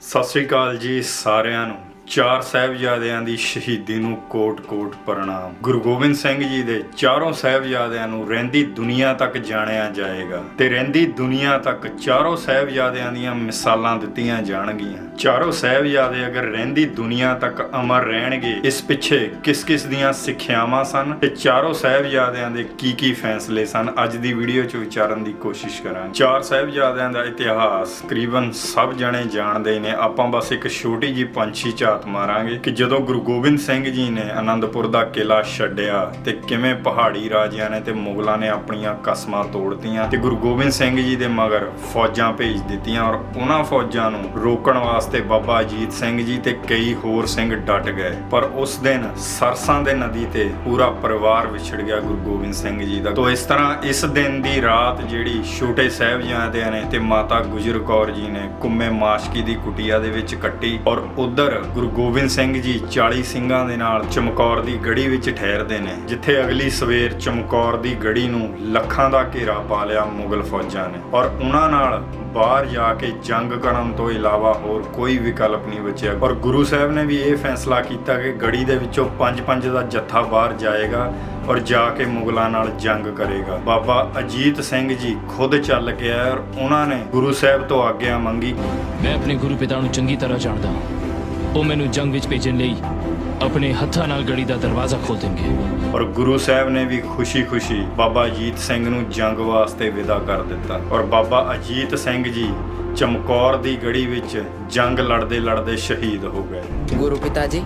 ਸਤਿ ਸ੍ਰੀ ਅਕਾਲ ਜੀ ਸਾਰਿਆਂ ਨੂੰ। ਚਾਰ ਸਾਹਿਬਜ਼ਾਦਿਆਂ ਦੀ ਸ਼ਹੀਦੀ ਨੂੰ ਕੋਟ-ਕੋਟ ਪ੍ਰਣਾਮ। ਗੁਰੂ ਗੋਬਿੰਦ ਸਿੰਘ ਜੀ ਦੇ ਚਾਰੋਂ ਸਾਹਿਬਜ਼ਾਦਿਆਂ ਨੂੰ ਰਹਿੰਦੀ ਦੁਨੀਆ ਤੱਕ ਜਾਣਿਆ ਜਾਏਗਾ ਤੇ ਰਹਿੰਦੀ ਦੁਨੀਆ ਤੱਕ ਚਾਰੋਂ ਸਾਹਿਬਜ਼ਾਦਿਆਂ ਦੀਆਂ ਮਿਸਾਲਾਂ ਦਿੱਤੀਆਂ ਜਾਣਗੀਆਂ। ਚਾਰੋਂ ਸਾਹਿਬਜ਼ਾਦੇ ਅਗਰ ਰਹਿੰਦੀ ਦੁਨੀਆ ਤੱਕ ਅਮਰ ਰਹਿਣਗੇ, ਇਸ ਪਿੱਛੇ ਕਿਸ-ਕਿਸ ਦੀਆਂ ਸਿੱਖਿਆਵਾਂ ਸਨ ਤੇ ਚਾਰੋਂ ਸਾਹਿਬਜ਼ਾਦਿਆਂ ਦੇ ਕੀ-ਕੀ ਫੈਸਲੇ ਸਨ? ਅੱਜ ਦੀ ਵੀਡੀਓ 'ਚ ਵਿਚਾਰਨ ਦੀ ਕੋਸ਼ਿਸ਼ ਕਰਾਂਗੇ। ਚਾਰ ਸਾਹਿਬਜ਼ਾਦਿਆਂ ਦਾ ਇਤਿਹਾਸ ਤਕਰੀਬਨ ਸਭ ਜਣੇ ਜਾਣਦੇ ਨੇ। ਆਪਾਂ ਬਸ ਇੱਕ ਛੋਟੀ ਜੀ ਪੰਛੀ ਝਾਤ ਮਾਰਾਂਗੇ ਕਿ ਜਦੋਂ ਗੁਰੂ ਗੋਬਿੰਦ ਸਿੰਘ ਜੀ ਨੇ ਆਨੰਦਪੁਰ ਦਾ ਕਿਲਾ ਛੱਡਿਆ ਤੇ ਕਿਵੇਂ ਪਹਾੜੀ ਰਾਜਿਆਂ ਨੇ ਤੇ ਮੁਗਲਾਂ ਨੇ ਆਪਣੀਆਂ ਕਸਮਾਂ ਤੋੜਤੀਆਂ ਤੇ ਗੁਰੂ ਗੋਬਿੰਦ ਸਿੰਘ ਜੀ ਦੇ ਮਗਰ ਫੌਜਾਂ ਭੇਜ ਦਿੱਤੀਆਂ ਔਰ ਉਹਨਾਂ ਫੌਜਾਂ ਨੂੰ ਰੋਕਣ ਵਾਸਤੇ ਬਾਬਾ ਅਜੀਤ ਸਿੰਘ ਜੀ ਤੇ ਕਈ ਹੋਰ ਸਿੰਘ ਡਟ ਗਏ। ਪਰ ਉਸ ਦਿਨ ਸਰਸਾਂ ਦੇ ਨਦੀ ਤੇ ਪੂਰਾ ਪਰਿਵਾਰ ਵਿਛੜ ਗਿਆ ਗੁਰੂ ਗੋਬਿੰਦ ਸਿੰਘ ਜੀ ਦਾ। ਤੋਂ ਇਸ ਤਰ੍ਹਾਂ ਇਸ ਦਿਨ ਦੀ ਰਾਤ ਜਿਹੜੀ ਛੋਟੇ ਸਾਹਿਬਜ਼ਾਦਿਆਂ ਨੇ ਤੇ ਮਾਤਾ ਗੁਜਰ ਕੌਰ ਜੀ ਨੇ ਕੁੰਮੇ ਮਾਸ਼ਕੀ ਦੀ ਕੁਟੀਆ ਦੇ ਵਿੱਚ ਕੱਟੀ ਔਰ ਉਧਰ ਗੁਰੂ ਗੋਬਿੰਦ ਸਿੰਘ ਜੀ 40 ਸਿੰਘਾਂ ਦੇ ਨਾਲ ਚਮਕੌਰ ਦੀ ਗੜੀ ਵਿੱਚ ਠਹਿਰਦੇ ਨੇ, ਜਿੱਥੇ ਅਗਲੀ ਸਵੇਰ ਚਮਕੌਰ ਦੀ ਗੜੀ ਨੂੰ ਲੱਖਾਂ ਦਾ ਘੇਰਾ ਪਾ ਲਿਆ ਮੁਗਲ ਫੌਜਾਂ ਨੇ। ਔਰ ਉਹਨਾਂ ਨਾਲ ਬਾਹਰ ਜਾ ਕੇ ਜੰਗ ਕਰਨ ਤੋਂ ਇਲਾਵਾ ਹੋਰ ਕੋਈ ਵਿਕਲਪ ਨਹੀਂ ਬਚਿਆ। ਔਰ ਗੁਰੂ ਸਾਹਿਬ ਨੇ ਵੀ ਇਹ ਫੈਸਲਾ ਕੀਤਾ ਕਿ ਗੜੀ ਦੇ ਵਿੱਚੋਂ ਪੰਜ ਪੰਜ ਦਾ ਜੱਥਾ ਬਾਹਰ ਜਾਏਗਾ ਔਰ ਜਾ ਕੇ ਮੁਗਲਾਂ ਨਾਲ ਜੰਗ ਕਰੇਗਾ। ਬਾਬਾ ਅਜੀਤ ਸਿੰਘ ਜੀ ਖੁਦ ਚੱਲ ਕੇ ਆਏ ਔਰ ਉਹਨਾਂ ਨੇ ਗੁਰੂ ਸਾਹਿਬ ਤੋਂ ਆਗਿਆ ਮੰਗੀ। ਮੈਂ ਆਪਣੇ ਗੁਰੂ ਪਿਤਾ ਨੂੰ ਚੰਗੀ ਤਰ੍ਹਾਂ ਜਾਣਦਾ ਹਾਂ। ਉਹ ਮੈਨੂੰ ਜੰਗ ਵਿੱਚ ਭੇਜਣ ਲਈ ਆਪਣੇ ਹੱਥਾਂ ਨਾਲ ਗੜੀ ਦਾ ਦਰਵਾਜ਼ਾ ਖੋਲ ਦੇਣਗੇ। ਔਰ ਗੁਰੂ ਸਾਹਿਬ ਨੇ ਵੀ ਖੁਸ਼ੀ-ਖੁਸ਼ੀ ਬਾਬਾ ਅਜੀਤ ਸਿੰਘ ਨੂੰ ਜੰਗ ਵਾਸਤੇ ਵਿਦਾ ਕਰ ਦਿੱਤਾ। ਔਰ ਬਾਬਾ ਅਜੀਤ ਸਿੰਘ ਜੀ ਚਮਕੌਰ ਦੀ ਗੜੀ ਵਿੱਚ ਜੰਗ ਲੜਦੇ ਲੜਦੇ ਸ਼ਹੀਦ ਹੋ ਗਏ। ਗੁਰੂ ਪਿਤਾ ਜੀ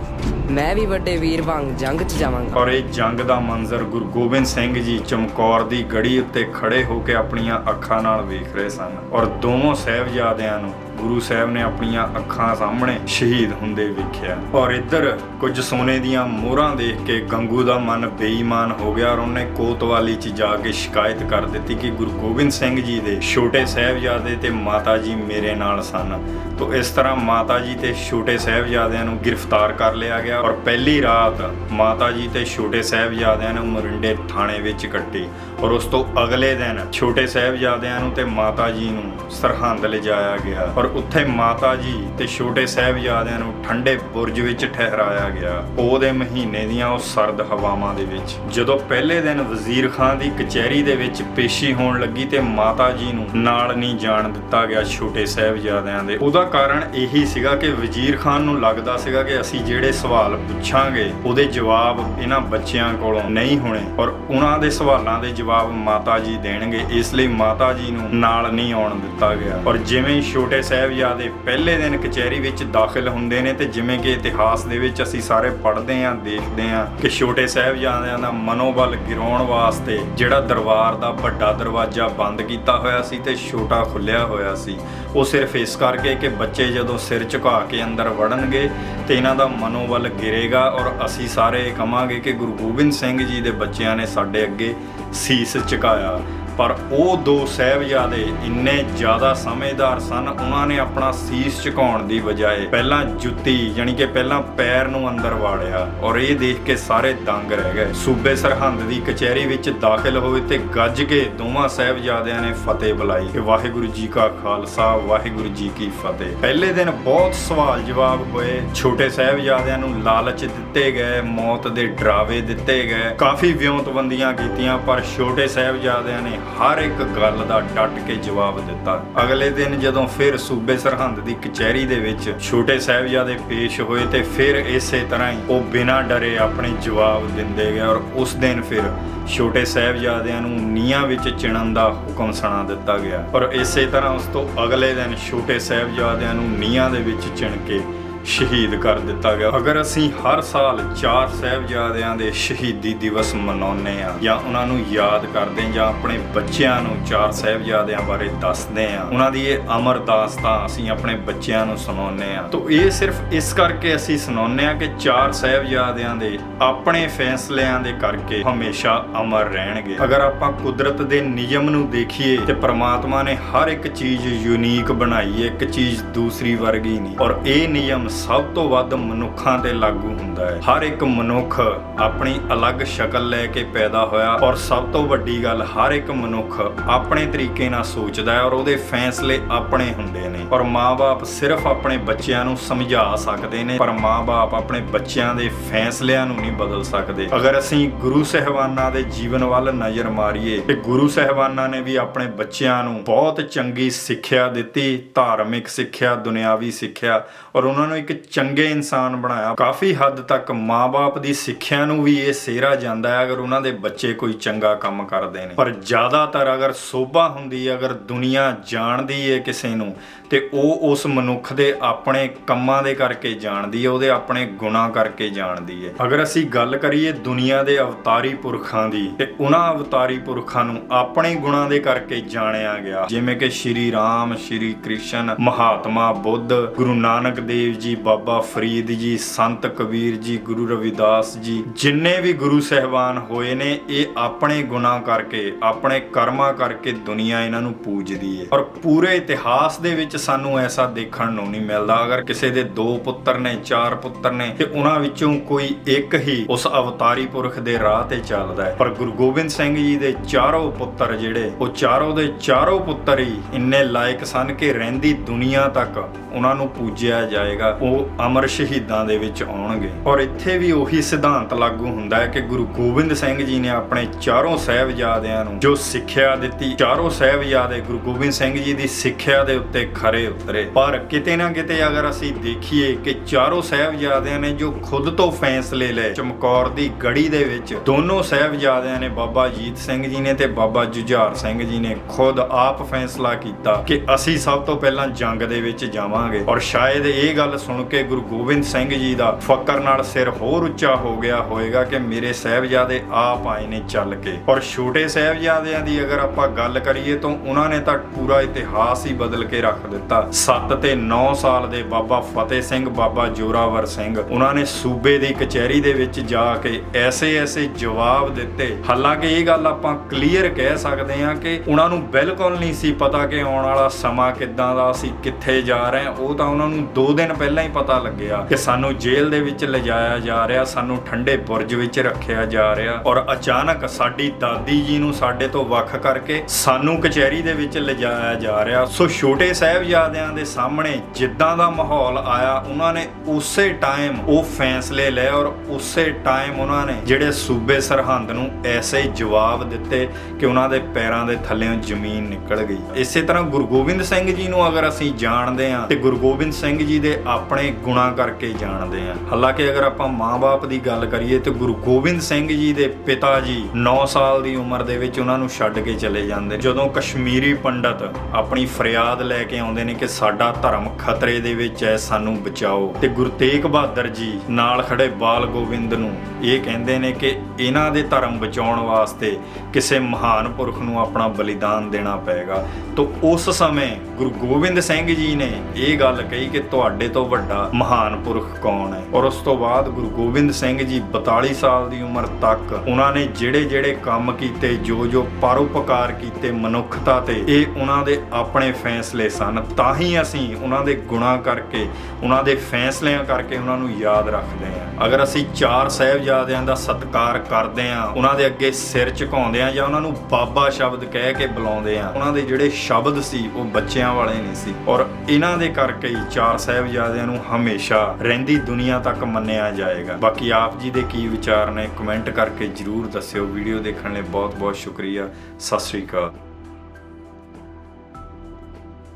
ਮੈਂ ਵੀ ਵੱਡੇ ਵੀਰ ਵਾਂਗ ਜੰਗ 'ਚ ਜਾਵਾਂਗਾ। ਔਰ ਇਹ ਜੰਗ ਦਾ ਮੰਜ਼ਰ ਗੁਰੂ ਗੋਬਿੰਦ ਸਿੰਘ ਜੀ ਚਮਕੌਰ ਦੀ ਗੜੀ ਉੱਤੇ ਖੜੇ ਹੋ ਕੇ ਆਪਣੀਆਂ ਅੱਖਾਂ ਨਾਲ ਵੇਖ ਰਹੇ ਸਨ। ਔਰ ਦੋਵਾਂ ਸਾਹਿਬਜ਼ਾਦਿਆਂ ਨੂੰ ਗੁਰੂ ਸਾਹਿਬ ਨੇ ਆਪਣੀਆਂ ਅੱਖਾਂ ਸਾਹਮਣੇ ਸ਼ਹੀਦ ਹੁੰਦੇ ਵੇਖਿਆ। ਔਰ ਇੱਧਰ ਕੁਝ ਸੋਨੇ ਦੀਆਂ ਮੋਹਰਾਂ ਦੇਖ ਕੇ ਗੰਗੂ ਦਾ ਮਨ ਬੇਈਮਾਨ ਹੋ ਗਿਆ ਔਰ ਉਹਨੇ ਕੋਤਵਾਲੀ 'ਚ ਜਾ ਕੇ ਸ਼ਿਕਾਇਤ ਕਰ ਦਿੱਤੀ ਕਿ ਗੋਬਿੰਦ ਸਿੰਘ ਜੀ ਦੇ ਛੋਟੇ ਸਾਹਿਬਜ਼ਾਦੇ ਤੇ ਮਾਤਾ ਜੀ ਮੇਰੇ ਨਾਲ ਸਨ। ਤੋਂ ਇਸ ਤਰ੍ਹਾਂ ਮਾਤਾ ਜੀ ਤੇ ਛੋਟੇ ਸਾਹਿਬਜ਼ਾਦਿਆਂ ਨੂੰ ਗ੍ਰਿਫਤਾਰ ਕਰ ਲਿਆ ਗਿਆ ਔਰ ਪਹਿਲੀ ਰਾਤ ਮਾਤਾ ਜੀ ਤੇ ਛੋਟੇ ਸਾਹਿਬਜ਼ਾਦਿਆਂ ਨੂੰ ਮੋਰਿੰਡੇ ਥਾਣੇ ਵਿੱਚ ਕੱਟੀ ਔਰ ਉਸ ਤੋਂ ਅਗਲੇ ਦਿਨ ਛੋਟੇ ਸਾਹਿਬਜ਼ਾਦਿਆਂ ਨੂੰ ਤੇ ਮਾਤਾ ਜੀ ਨੂੰ ਸਰਹੰਦ ਲਿਜਾਇਆ ਗਿਆ ਔਰ ਉੱਥੇ ਮਾਤਾ ਜੀ ਤੇ ਛੋਟੇ ਸਾਹਿਬਜ਼ਾਦਿਆਂ ਨੂੰ ਠੰਡੇ ਬੁਰਜ ਵਿੱਚ ਠਹਿਰਾਇਆ ਗਿਆ। ਉਹਦੇ ਮਹੀਨੇ ਦੀਆਂ ਉਹ ਸਰਦ ਹਵਾਵਾਂ ਦੇ ਵਿੱਚ ਜਦੋਂ ਪਹਿਲੇ ਦਿਨ ਵਜ਼ੀਰ ਖਾਨ ਦੀ ਕਚਹਿਰੀ ਦੇ ਵਿੱਚ ਪੇਸ਼ੀ ਹੋਣ ਲੱਗੀ ਤੇ ਮਾਤਾ ਜੀ ਨੂੰ ਨਾਲ ਨਹੀਂ ਜਾਣ ਦਿੱਤਾ ਗਿਆ ਛੋਟੇ ਸਾਹਿਬਜ਼ਾਦਿਆਂ ਦੇ। ਉਹਦਾ ਕਾਰਨ ਇਹੀ ਸੀਗਾ ਕਿ ਵਜ਼ੀਰ ਖਾਨ ਨੂੰ ਲੱਗਦਾ ਸੀਗਾ ਕਿ ਅਸੀਂ ਜਿਹੜੇ ਸਵਾਲ ਪੁੱਛਾਂਗੇ, ਉਹਦੇ ਜਵਾਬ ਇਹਨਾਂ ਬੱਚਿਆਂ ਕੋਲੋਂ ਨਹੀਂ ਹੋਣੇ ਔਰ ਉਹਨਾਂ ਦੇ ਸਵਾਲਾਂ ਦੇ ਜਵਾਬ ਮਾਤਾ ਜੀ ਦੇਣਗੇ। ਇਸ ਲਈ ਮਾਤਾ ਜੀ ਨੂੰ ਨਾਲ ਨਹੀਂ ਆਉਣ ਦਿੱਤਾ ਗਿਆ। ਔਰ ਜਿਵੇਂ ਛੋਟੇ ਸਾਹਿਬਜ਼ਾਦੇ ਪਹਿਲੇ ਦਿਨ ਕਚਹਿਰੀ ਵਿੱਚ ਦਾਖਲ ਹੁੰਦੇ ਨੇ ਤੇ ਜਿਵੇਂ ਕਿ ਇਤਿਹਾਸ ਦੇ ਵਿੱਚ ਅਸੀਂ ਸਾਰੇ ਪੜ੍ਹਦੇ ਆਂ ਦੇਖਦੇ ਆਂ ਕਿ ਛੋਟੇ ਸਾਹਿਬਜ਼ਾਦਿਆਂ ਦਾ ਮਨੋਬਲ ਗਿਰਾਉਣ ਵਾਸਤੇ ਜਿਹੜਾ ਦਰਬਾਰ ਦਾ ਵੱਡਾ ਦਰਵਾਜ਼ਾ ਬੰਦ ਕੀਤਾ ਹੋਇਆ ਸੀ ਤੇ ਛੋਟਾ ਖੁੱਲਿਆ ਹੋਇਆ ਸੀ। ਉਹ ਸਿਰਫ ਇਸ ਕਰਕੇ ਕਿ ਬੱਚੇ ਜਦੋਂ ਸਿਰ ਝੁਕਾ ਕੇ ਅੰਦਰ ਵੜਨਗੇ ਤੇ ਇਹਨਾਂ ਦਾ ਮਨੋਬਲ ਗਿਰੇਗਾ ਔਰ ਅਸੀਂ ਸਾਰੇ ਇਹ ਕਵਾਂਗੇ ਕਿ ਗੁਰੂ ਗੋਬਿੰਦ ਸਿੰਘ ਜੀ ਦੇ ਬੱਚਿਆਂ ਨੇ ਸਾਡੇ ਅੱਗੇ ਸੀਸ ਝੁਕਾਇਆ। ਪਰ ਉਹ ਦੋ ਸਾਹਿਬਜ਼ਾਦੇ ਇੰਨੇ ਜ਼ਿਆਦਾ ਸਮਝਦਾਰ ਸਨ, ਉਹਨਾਂ ਨੇ ਆਪਣਾ ਸੀਸ ਝੁਕਾਉਣ ਦੀ ਬਜਾਏ ਪਹਿਲਾਂ ਜੁੱਤੀ ਯਾਨੀ ਕਿ ਪਹਿਲਾਂ ਪੈਰ ਨੂੰ ਅੰਦਰ ਵਾੜਿਆ ਔਰ ਇਹ ਦੇਖ ਕੇ ਸਾਰੇ ਦੰਗ ਰਹਿ ਗਏ। ਸੂਬੇ ਸਰਹੰਦ ਦੀ ਕਚਹਿਰੀ ਵਿੱਚ ਦਾਖਲ ਹੋਏ ਤੇ ਗੱਜ ਕੇ ਦੋਵਾਂ ਸਾਹਿਬਜ਼ਾਦਿਆਂ ਨੇ ਫਤਿਹ ਬੁਲਾਈ ਕਿ ਵਾਹਿਗੁਰੂ ਜੀ ਕਾ ਖਾਲਸਾ, ਵਾਹਿਗੁਰੂ ਜੀ ਕੀ ਫਤਿਹ। ਪਹਿਲੇ ਦਿਨ ਬਹੁਤ ਸਵਾਲ ਜਵਾਬ ਹੋਏ। ਛੋਟੇ ਸਾਹਿਬਜ਼ਾਦਿਆਂ ਨੂੰ ਲਾਲਚ ਦਿੱਤੇ ਗਏ, ਮੌਤ ਦੇ ਡਰਾਵੇ ਦਿੱਤੇ ਗਏ। ਕਾਫੀ ਵਿਉਂਤਬੰਦੀਆਂ ਕੀਤੀਆਂ, ਪਰ ਛੋਟੇ ਸਾਹਿਬਜ਼ਾਦਿਆਂ ਨੇ ਹਰ ਇੱਕ ਗੱਲ ਦਾ ਡਟ ਕੇ ਜਵਾਬ ਦਿੱਤਾ। ਅਗਲੇ ਦਿਨ ਜਦੋਂ ਫਿਰ ਸੂਬੇ ਸਰਹੰਦ ਦੀ ਕਚਹਿਰੀ ਦੇ ਵਿੱਚ ਛੋਟੇ ਸਾਹਿਬਜ਼ਾਦੇ ਪੇਸ਼ ਹੋਏ ਤੇ ਫਿਰ ਇਸੇ ਤਰ੍ਹਾਂ ਹੀ ਉਹ ਬਿਨਾਂ ਡਰੇ ਆਪਣੇ ਜਵਾਬ ਦਿੰਦੇ ਗਏ ਔਰ ਉਸ ਦਿਨ ਫਿਰ ਛੋਟੇ ਸਾਹਿਬਜ਼ਾਦਿਆਂ ਨੂੰ ਨੀਹਾਂ ਵਿੱਚ ਚਿਣਨ ਦਾ ਹੁਕਮ ਸੁਣਾ ਦਿੱਤਾ ਗਿਆ। ਔਰ ਇਸੇ ਤਰ੍ਹਾਂ ਉਸ ਤੋਂ ਅਗਲੇ ਦਿਨ ਛੋਟੇ ਸਾਹਿਬਜ਼ਾਦਿਆਂ ਨੂੰ ਨੀਹਾਂ ਦੇ ਵਿੱਚ ਚਿਣ ਕੇ ਸ਼ਹੀਦ ਕਰ ਦਿੱਤਾ ਗਿਆ। ਅਗਰ ਅਸੀਂ ਹਰ ਸਾਲ ਚਾਰ ਸਾਹਿਬਜ਼ਾਦਿਆਂ ਦੇ ਸ਼ਹੀਦੀ ਦਿਵਸ ਮਨਾਉਂਦੇ ਆ ਜਾਂ ਉਹਨਾਂ ਨੂੰ ਯਾਦ ਕਰਦੇ ਜਾਂ ਆਪਣੇ ਬੱਚਿਆਂ ਨੂੰ ਚਾਰ ਸਾਹਿਬਜ਼ਾਦਿਆਂ ਬਾਰੇ ਦੱਸਦੇ ਆ ਉਹਨਾਂ ਦੀ ਇਹ ਅਮਰ ਦਾਸਤਾਂ ਅਸੀਂ ਆਪਣੇ ਬੱਚਿਆਂ ਨੂੰ ਸੁਣਾਉਂਦੇ ਆ ਤਾਂ ਇਹ ਸਿਰਫ ਇਸ ਕਰਕੇ ਅਸੀਂ ਸੁਣਾਉਂਦੇ ਆ ਕਿ ਚਾਰ ਸਾਹਿਬਜ਼ਾਦਿਆਂ ਦੇ ਆਪਣੇ ਫੈਸਲਿਆਂ ਦੇ ਕਰਕੇ ਹਮੇਸ਼ਾ ਅਮਰ ਰਹਿਣਗੇ। ਅਗਰ ਆਪਾਂ ਕੁਦਰਤ ਦੇ ਨਿਯਮ ਨੂੰ ਦੇਖੀਏ ਤੇ ਪ੍ਰਮਾਤਮਾ ਨੇ ਹਰ ਇੱਕ ਚੀਜ਼ ਯੂਨੀਕ ਬਣਾਈ ਹੈ, ਇੱਕ ਚੀਜ਼ ਦੂਸਰੀ ਵਰਗੀ ਨਹੀਂ। ਔਰ ਇਹ ਨਿਯਮ ਸਭ ਤੋਂ ਵੱਧ ਮਨੁੱਖਾਂ ਤੇ ਲਾਗੂ ਹੁੰਦਾ ਹੈ। ਹਰ ਇੱਕ ਮਨੁੱਖ ਆਪਣੀ ਅਲੱਗ ਸ਼ਕਲ ਲੈ ਕੇ ਪੈਦਾ ਹੋਇਆ ਔਰ ਸਭ ਤੋਂ ਵੱਡੀ ਗੱਲ, ਹਰ ਇੱਕ ਮਨੁੱਖ ਆਪਣੇ ਤਰੀਕੇ ਨਾਲ ਸੋਚਦਾ ਹੈ ਔਰ ਉਹਦੇ ਫੈਸਲੇ ਆਪਣੇ ਹੁੰਦੇ ਨੇ। ਔਰ ਮਾਪੇ ਸਿਰਫ ਆਪਣੇ ਬੱਚਿਆਂ ਨੂੰ ਸਮਝਾ ਸਕਦੇ ਨੇ, ਪਰ ਮਾਪੇ ਆਪਣੇ ਬੱਚਿਆਂ ਦੇ ਫੈਸਲਿਆਂ ਨੂੰ ਨਹੀਂ ਬਦਲ ਸਕਦੇ। ਅਗਰ ਅਸੀਂ ਗੁਰੂ ਸਹਿਬਾਨਾਂ ਦੇ ਜੀਵਨ ਵੱਲ ਨਜ਼ਰ ਮਾਰੀਏ, ਤੇ ਗੁਰੂ ਸਹਿਬਾਨਾਂ ਨੇ ਵੀ ਆਪਣੇ ਬੱਚਿਆਂ ਨੂੰ ਬਹੁਤ ਚੰਗੀ ਸਿੱਖਿਆ ਦਿੱਤੀ, ਧਾਰਮਿਕ ਸਿੱਖਿਆ, ਦੁਨਿਆਵੀ ਸਿੱਖਿਆ, ਔਰ ਉਹਨਾਂ ਨੂੰ ਇੱਕ ਚੰਗੇ ਇਨਸਾਨ ਬਣਾਇਆ। ਕਾਫੀ ਹੱਦ ਤੱਕ ਮਾਪੇ ਦੀ ਸਿੱਖਿਆ ਨੂੰ ਵੀ ਇਹ ਸੇਰਾ ਜਾਂਦਾ ਹੈ, ਅਗਰ ਉਹਨਾਂ ਦੇ ਬੱਚੇ ਕੋਈ ਚੰਗਾ ਕੰਮ ਕਰਦੇ ਨੇ। ਪਰ ਜ਼ਿਆਦਾਤਰ ਅਗਰ ਸੋਭਾ ਹੁੰਦੀ ਹੈ, ਅਗਰ ਦੁਨੀਆ ਜਾਣਦੀ ਹੈ ਕਿਸੇ ਨੂੰ, ਤੇ ਉਹ ਉਸ ਮਨੁੱਖ ਦੇ ਆਪਣੇ ਕੰਮਾਂ ਦੇ ਕਰਕੇ ਜਾਣਦੀ ਹੈ ਉਹਦੇ ਆਪਣੇ ਗੁਨਾਹ ਕਰਕੇ ਜਾਣਦੀ ਹੈ ਅਗਰ ਅਸੀਂ ਗੱਲ ਕਰੀਏ ਦੁਨੀਆ ਦੇ ਅਵਤਾਰੀ ਪੁਰਖਾਂ ਦੀ, ਤੇ ਉਹਨਾਂ ਅਵਤਾਰੀ ਪੁਰਖਾਂ ਨੂੰ ਆਪਣੇ ਗੁਣਾਂ ਦੇ ਕਰਕੇ ਜਾਣਿਆ ਗਿਆ। ਜਿਵੇਂ ਕਿ ਸ਼੍ਰੀ ਰਾਮ, ਸ਼੍ਰੀ ਕ੍ਰਿਸ਼ਨ, ਮਹਾਤਮਾ ਬੁੱਧ, ਗੁਰੂ ਨਾਨਕ ਦੇਵ ਜੀ ਬਾਬਾ ਫਰੀਦ ਜੀ, ਸੰਤ ਕਬੀਰ ਜੀ, ਗੁਰੂ ਰਵਿਦਾਸ ਜੀ, ਜਿੰਨੇ ਵੀ ਗੁਰੂ ਸਹਿਬਾਨ ਹੋਏ ਨੇ, ਇਹ ਆਪਣੇ ਗੁਨਾਹ ਕਰਕੇ, ਆਪਣੇ ਕਰਮਾਂ ਕਰਕੇ ਦੁਨੀਆ ਇਹਨਾਂ ਨੂੰ ਪੂਜਦੀ ਹੈ ਔਰ ਪੂਰੇ ਇਤਿਹਾਸ ਦੇ ਵਿੱਚ ਸਾਨੂੰ ਐਸਾ ਦੇਖਣ ਨੂੰ ਨਹੀਂ ਮਿਲਦਾ। ਅਗਰ ਕਿਸੇ ਦੇ ਦੋ ਪੁੱਤਰ ਨੇ, ਚਾਰ ਪੁੱਤਰ ਨੇ, ਤੇ ਉਹਨਾਂ ਵਿੱਚੋਂ ਕੋਈ ਇੱਕ ਹੀ ਉਸ ਅਵਤਾਰੀ ਪੁਰਖ ਦੇ ਰਾਹ ਤੇ ਚੱਲਦਾ ਹੈ ਪਰ ਗੁਰੂ ਗੋਬਿੰਦ ਸਿੰਘ ਜੀ ਦੇ ਚਾਰੋਂ ਪੁੱਤਰ ਜਿਹੜੇ, ਉਹ ਚਾਰੋਂ ਦੇ ਚਾਰੋਂ ਪੁੱਤਰ ਹੀ ਇੰਨੇ ਲਾਇਕ ਸਨ ਕਿ ਰਹਿੰਦੀ ਦੁਨੀਆ ਤੱਕ ਉਹਨਾਂ ਨੂੰ ਪੂਜਿਆ ਜਾਏਗਾ। ਉਹ ਅਮਰ ਸ਼ਹੀਦਾਂ ਦੇ ਵਿੱਚ ਆਉਣਗੇ। ਔਰ ਇੱਥੇ ਵੀ ਉਹੀ ਸਿਧਾਂਤ ਲਾਗੂ ਹੁੰਦਾ ਹੈ ਕਿ ਗੁਰੂ ਗੋਬਿੰਦ ਸਿੰਘ ਜੀ ਨੇ ਆਪਣੇ ਚਾਰੋਂ ਸਹਿਬਜ਼ਾਦਿਆਂ ਨੂੰ ਜੋ ਸਿੱਖਿਆ ਦਿੱਤੀ, ਚਾਰੋਂ ਸਹਿਬਜ਼ਾਦੇ ਗੁਰੂ ਗੋਬਿੰਦ ਸਿੰਘ ਜੀ ਦੀ ਸਿੱਖਿਆ ਦੇ ਉੱਤੇ ਖਰੇ ਉਤਰੇ। ਪਰ ਕਿਤੇ ਨਾ ਕਿਤੇ ਅਗਰ ਅਸੀਂ ਦੇਖੀਏ ਕਿ ਚਾਰੋਂ ਸਹਿਬਜ਼ਾਦਿਆਂ ਨੇ ਜੋ ਖੁਦ ਤੋਂ ਫੈਸਲੇ ਲਏ, ਚਮਕੌਰ ਦੀ ਗੜੀ ਦੇ ਵਿੱਚ ਦੋਨੋਂ ਸਹਿਬਜ਼ਾਦਿਆਂ ਨੇ ਬਾਬਾ ਜੀਤ ਸਿੰਘ ਜੀ ਨੇ ਤੇ ਬਾਬਾ ਜੁਝਾਰ ਸਿੰਘ ਜੀ ਨੇ ਖੁਦ ਆਪ ਫੈਸਲਾ ਕੀਤਾ ਕਿ ਅਸੀਂ ਸਭ ਤੋਂ ਪਹਿਲਾਂ ਜੰਗ ਦੇ ਵਿੱਚ ਜਾਵਾਂਗੇ। ਔਰ ਸ਼ਾਇਦ ਇਹ ਗੱਲ ਸੁਣ ਕੇ ਗੁਰੂ ਗੋਬਿੰਦ ਸਿੰਘ ਜੀ ਦਾ ਫਕਰ ਨਾਲ ਸਿਰ ਹੋਰ ਉੱਚਾ ਹੋ ਗਿਆ ਹੋਵੇਗਾ ਕਿ ਮੇਰੇ ਸਹਿਬਜ਼ਾਦੇ ਆਪ ਆਏ ਨੇ ਚੱਲ ਕੇ। ਔਰ ਛੋਟੇ ਸਹਿਬਜ਼ਾਦਿਆਂ ਦੀ ਅਗਰ ਆਪਾਂ ਗੱਲ ਕਰੀਏ ਤਾਂ ਉਹਨਾਂ ਨੇ ਤਾਂ ਪੂਰਾ ਇਤਿਹਾਸ ਹੀ ਬਦਲ ਕੇ ਰੱਖ ਦਿੱਤਾ। 7 ਤੇ 9 ਸਾਲ ਦੇ ਬਾਬਾ ਫਤਿਹ ਸਿੰਘ, ਬਾਬਾ ਜੋਰਾਵਰ ਸਿੰਘ, ਉਹਨਾਂ ਨੇ ਸੂਬੇ ਦੀ ਕਚਹਿਰੀ ਦੇ ਵਿੱਚ ਜਾ ਕੇ ਐਸੇ ਐਸੇ ਜਵਾਬ ਦਿੱਤੇ। ਹਾਲਾਂਕਿ ਇਹ ਗੱਲ ਆਪਾਂ ਕਲੀਅਰ ਕਹਿ ਸਕਦੇ ਹਾਂ ਕਿ ਉਹਨਾਂ ਨੂੰ ਬਿਲਕੁਲ ਨਹੀਂ ਸੀ ਪਤਾ ਕਿ ਆਉਣ ਵਾਲਾ ਸਮਾਂ ਕਿੱਦਾਂ ਦਾ, ਅਸੀਂ ਕਿੱਥੇ ਜਾ ਰਹੇ ਉਹ ਤਾਂ ਉਹਨਾਂ ਨੂੰ 2 ਦਿਨ ਪਹਿਲਾਂ ਪਹਿਲਾਂ ਹੀ ਪਤਾ ਲੱਗਿਆ ਕਿ ਸਾਨੂੰ ਜੇਲ੍ਹ ਦੇ ਵਿੱਚ ਲਿਜਾਇਆ ਜਾ ਰਿਹਾ, ਸਾਨੂੰ ਠੰਡੇ ਬੁਰਜ ਵਿੱਚ ਰੱਖਿਆ ਜਾ ਰਿਹਾ ਔਰ ਅਚਾਨਕ ਸਾਡੀ ਦਾਦੀ ਜੀ ਨੂੰ ਸਾਡੇ ਤੋਂ ਵੱਖ ਕਰਕੇ ਸਾਨੂੰ ਕਚਹਿਰੀ ਦੇ ਵਿੱਚ ਲਿਜਾਇਆ ਜਾ ਰਿਹਾ। ਸੋ ਛੋਟੇ ਸਾਹਿਬਜ਼ਾਦਿਆਂ ਦੇ ਸਾਹਮਣੇ ਜਿੱਦਾਂ ਦਾ ਮਾਹੌਲ ਆਇਆ, ਉਹਨਾਂ ਨੇ ਉਸੇ ਟਾਈਮ ਉਹ ਫੈਸਲੇ ਲਏ ਔਰ ਉਸੇ ਟਾਈਮ ਉਹਨਾਂ ਨੇ ਜਿਹੜੇ ਸੂਬੇ ਸਰਹੰਦ ਨੂੰ ਐਸੇ ਜਵਾਬ ਦਿੱਤੇ ਕਿ ਉਹਨਾਂ ਦੇ ਪੈਰਾਂ ਦੇ ਥੱਲੇੋਂ ਜ਼ਮੀਨ ਨਿਕਲ ਗਈ। ਇਸੇ ਤਰ੍ਹਾਂ ਗੁਰੂ ਗੋਬਿੰਦ ਸਿੰਘ ਜੀ ਨੂੰ ਅਗਰ ਅਸੀਂ ਜਾਣਦੇ ਹਾਂ ਤੇ ਗੁਰੂ ਗੋਬਿੰਦ ਸਿੰਘ ਜੀ ਦੇ ਆਪਣੇ ਗੁਣਾਂ ਕਰਕੇ ਜਾਣਦੇ ਹਾਂ ਹਾਲਾਂਕਿ ਅਗਰ ਆਪਾਂ ਮਾਂ-ਬਾਪ ਦੀ ਗੱਲ ਕਰੀਏ ਤੇ ਗੁਰੂ ਗੋਬਿੰਦ ਸਿੰਘ ਜੀ ਦੇ ਪਿਤਾ ਜੀ 9 ਸਾਲ ਦੀ ਉਮਰ ਦੇ ਵਿੱਚ ਉਹਨਾਂ ਨੂੰ ਛੱਡ ਕੇ ਚਲੇ ਜਾਂਦੇ। ਜਦੋਂ ਕਸ਼ਮੀਰੀ ਪੰਡਤ ਆਪਣੀ ਫਰਿਆਦ ਲੈ ਕੇ ਆਉਂਦੇ ਨੇ ਕਿ ਸਾਡਾ ਧਰਮ ਖਤਰੇ ਦੇ ਵਿੱਚ ਹੈ, ਸਾਨੂੰ ਬਚਾਓ। ਤੇ ਗੁਰੂ ਤੇਗ ਬਹਾਦਰ ਜੀ ਨਾਲ ਖੜੇ ਬਾਲ ਗੋਬਿੰਦ ਨੂੰ ਇਹ ਕਹਿੰਦੇ ਨੇ ਕਿ ਇਹਨਾਂ ਦੇ ਧਰਮ ਬਚਾਉਣ ਵਾਸਤੇ ਕਿਸੇ ਮਹਾਨ ਪੁਰਖ ਨੂੰ ਆਪਣਾ ਬਲੀਦਾਨ ਦੇਣਾ ਪਏਗਾ। ਤੋਂ ਉਸ ਸਮੇਂ ਗੁਰੂ ਗੋਬਿੰਦ ਸਿੰਘ ਜੀ ਨੇ ਇਹ ਗੱਲ ਕਹੀ ਕਿ ਤੁਹਾਡੇ ਤੋਂ ਵੱਡਾ ਮਹਾਨ ਪੁਰਖ ਕੌਣ ਹੈ? ਔਰ ਉਸ ਤੋਂ ਬਾਅਦ ਗੁਰੂ ਗੋਬਿੰਦ ਸਿੰਘ ਜੀ 42 ਸਾਲ ਦੀ ਉਮਰ ਤੱਕ ਉਹਨਾਂ ਨੇ ਜਿਹੜੇ ਜਿਹੜੇ ਕੰਮ ਕੀਤੇ ਜੋ ਜੋ ਪਰਉਪਕਾਰ ਕੀਤੇ ਮਨੁੱਖਤਾ ਤੇ, ਇਹ ਉਹਨਾਂ ਦੇ ਆਪਣੇ ਫੈਸਲੇ ਸਨ। ਤਾਂ ਹੀ ਅਸੀਂ ਉਹਨਾਂ ਦੇ ਗੁਣਾਂ ਕਰਕੇ, ਉਹਨਾਂ ਦੇ ਫੈਸਲਿਆਂ ਕਰਕੇ ਉਹਨਾਂ ਨੂੰ ਯਾਦ ਰੱਖਦੇ ਹਾਂ। ਅਗਰ ਅਸੀਂ ਚਾਰ ਸਾਹਿਬਜ਼ਾਦਿਆਂ ਦਾ ਸਤਿਕਾਰ ਕਰਦੇ ਹਾਂ, ਉਹਨਾਂ ਦੇ ਅੱਗੇ ਸਿਰ ਝੁਕਾਉਂਦੇ ਹਾਂ ਜਾਂ ਉਹਨਾਂ ਨੂੰ ਬਾਬਾ ਸ਼ਬਦ ਕਹਿ ਕੇ ਬੁਲਾਉਂਦੇ ਹਾਂ, ਉਹਨਾਂ ਦੇ ਜਿਹੜੇ ਸ਼ਬਦ ਸੀ, ਉਹ ਬੱਚਿਆਂ ਵਾਲੇ ਨਹੀਂ ਸੀ। ਔਰ ਇਹਨਾਂ ਦੇ ਕਰਕੇ ਹੀ ਚਾਰ ਸਾਹਿਬਜ਼ਾਦਿਆਂ ਨੂੰ ਹਮੇਸ਼ਾ ਰਹਿੰਦੀ ਦੁਨੀਆ ਤੱਕ ਮੰਨਿਆ ਜਾਏਗਾ। ਬਾਕੀ ਆਪ ਜੀ ਦੇ ਕੀ ਵਿਚਾਰ ਨੇ, ਕਮੈਂਟ ਕਰਕੇ ਜਰੂਰ ਦੱਸਿਓ। ਵੀਡੀਓ ਦੇਖਣ ਲਈ ਬਹੁਤ ਬਹੁਤ ਸ਼ੁਕਰੀਆ। ਸਤਿ ਸ਼੍ਰੀ ਅਕਾਲ।